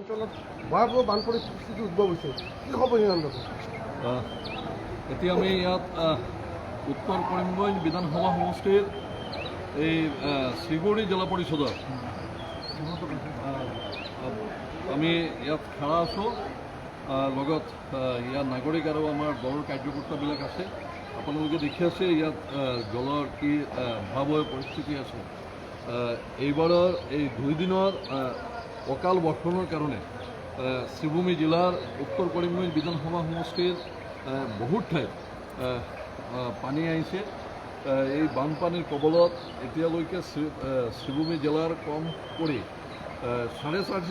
অঞ্চলত উদ্ভৱ হৈছে। এতিয়া আমি ইয়াত উত্তৰ কৰিমগঞ্জ বিধানসভা সমষ্টিৰ এই শিগুৰি জিলা পৰিষদৰ আমি ইয়াত খাৰা আছোঁ লগত ইয়াৰ নাগৰিক আৰু আমাৰ দলৰ কাৰ্যকৰ্তাবিলাক আছে। আপোনালোকে দেখি আছে ইয়াত জলৰ কি ভয়াৱহ পৰিস্থিতি আছে। এইবাৰৰ এই দুই দিনৰ অকাল বৰ্ষণৰ কাৰণে আহ, শ্ৰীভূমি জিলাৰ উত্তৰ কৰিমগঞ্জ বিধানসভা সমষ্টিৰ আহ, বহুত ঠাইত পানী আহিছে। এই বানপানীৰ কবলত এতিয়ালৈকে শ্ৰীভূমি জিলাৰ কম কৰি চাৰে চাৰিশ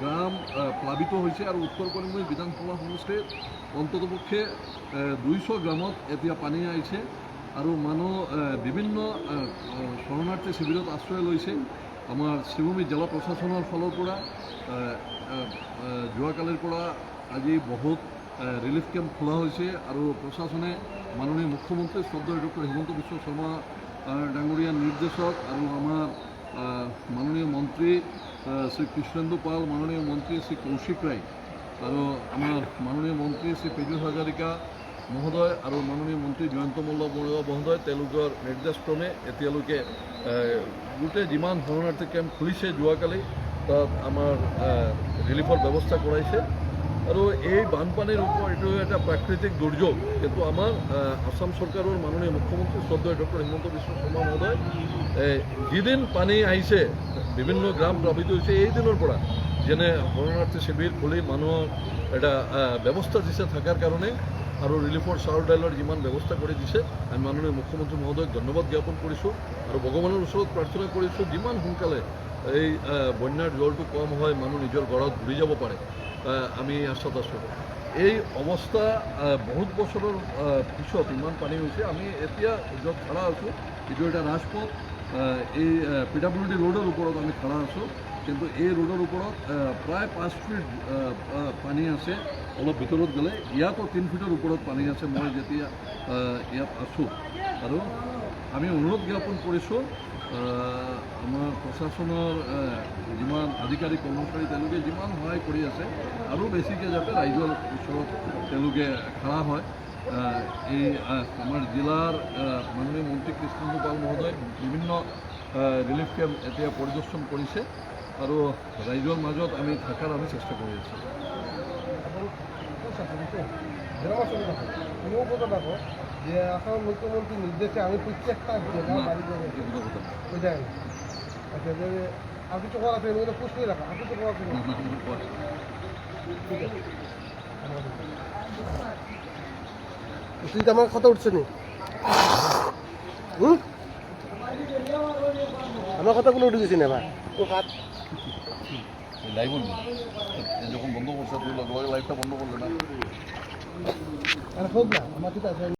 গ্ৰাম প্লাবিত হৈছে আৰু উত্তৰ কৰিমগঞ্জ বিধানসভা সমষ্টিৰ অন্ততপক্ষে দুইশ গ্ৰামত এতিয়া পানী আহিছে আৰু মানুহ বিভিন্ন শৰণাৰ্থী শিবিৰত আশ্ৰয় লৈছে। আমাৰ শিৱভূমি জিলা প্ৰশাসনৰ ফালৰ পৰা যোৱাকালিৰ পৰা আজি বহুত ৰিলিফ কেম্প খোলা হৈছে আৰু প্ৰশাসনে মাননীয় মুখ্যমন্ত্ৰী শ্ৰদ্ধেয় ডক্টৰ হিমন্ত বিশ্ব শৰ্মা ডাঙৰীয়াৰ নিৰ্দেশক আৰু আমাৰ মাননীয় মন্ত্ৰী শ্ৰী কৃষ্ণেন্দু পাল, মাননীয় মন্ত্ৰী শ্ৰী কৌশিক ৰায় আৰু আমাৰ মাননীয় মন্ত্ৰী শ্ৰী পীযুষ হাজাৰিকা মহোদয় আৰু মাননীয় মন্ত্ৰী জয়ন্ত মল্ল মহোদয় তেওঁলোকৰ নিৰ্দেশক্ৰমে এতিয়ালৈকে গোটেই যিমান শৰণাৰ্থী কেম্প খুলিছে যোৱাকালি, তাত আমাৰ ৰিলিফৰ ব্যৱস্থা কৰাইছে। আৰু এই বানপানীৰ ওপৰত এইটো এটা প্ৰাকৃতিক দুৰ্যোগ। কিন্তু আমাৰ আসাম চৰকাৰৰ মাননীয় মুখ্যমন্ত্ৰী শ্ৰদ্ধেয় ডক্টৰ হিমন্ত বিশ্ব শৰ্মা মহোদয় যিদিন পানী আহিছে, বিভিন্ন গ্ৰাম প্লাৱিত হৈছে, এই দিনৰ পৰা যেনে শৰণাৰ্থী শিবিৰ খুলি মানুহৰ এটা ব্যৱস্থা দিছে থকাৰ কাৰণে আৰু ৰিলিফৰ চাউল দাইলৰ যিমান ব্যৱস্থা কৰি দিছে, আমি মাননীয় মুখ্যমন্ত্ৰী মহোদয়ক ধন্যবাদ জ্ঞাপন কৰিছোঁ আৰু ভগৱানৰ ওচৰত প্ৰাৰ্থনা কৰিছোঁ, যিমান সোনকালে এই বন্যাৰ জলটো কম হয়, মানুহ নিজৰ ঘৰত ঘূৰি যাব পাৰে আমি আশাত আছোঁ। এই অৱস্থা বহুত বছৰৰ পিছত ইমান পানী হৈছে, আমি এতিয়া য'ত খাৰা আছোঁ, এইটো এটা ৰাজপথ এই পি ডাব্লিউ ডি ৰোডৰ ওপৰত আমি খাৰা আছোঁ, কিন্তু এই ৰোডৰ ওপৰত প্ৰায় পাঁচ ফিট পানী আছে, অলপ ভিতৰত গ'লে, ইয়াতো তিনি ফিটৰ ওপৰত পানী আছে, মই যেতিয়া ইয়াত আছোঁ। আৰু আমি অনুৰোধ জ্ঞাপন কৰিছোঁ আমাৰ প্ৰশাসনৰ যিমান আধিকাৰিক কৰ্মচাৰী তেওঁলোকে যিমান সহায় কৰি আছে, আৰু বেছিকৈ যাতে ৰাইজৰ ওচৰত তেওঁলোকে খাৰা হয়। এই জিলাৰ আহ, মাননীয় মন্ত্ৰী কৃষ্ণেন্দু পাল মহোদয় বিভিন্ন আহ, ৰিলিফ কেম্প এতিয়া পৰিদৰ্শন কৰিছে আৰু ৰাইজৰ মাজত আমি থকাৰ আমি চেষ্টা কৰি আছোঁ যে আসাম মুখ্যমন্ত্রীর নির্দেশে আমি প্রত্যেকটা আচ্ছা যে আর করা আছে এগুলো পুষ রাখা করা তুই আমার কথা উঠছে নি। হুম? আমার কথা কোনো উঠে গেছি না ভাই তো হাত লাইভ যখন বন্ধ করছে তুই লাইভটা বন্ধ করলে না? আর হোক না আমার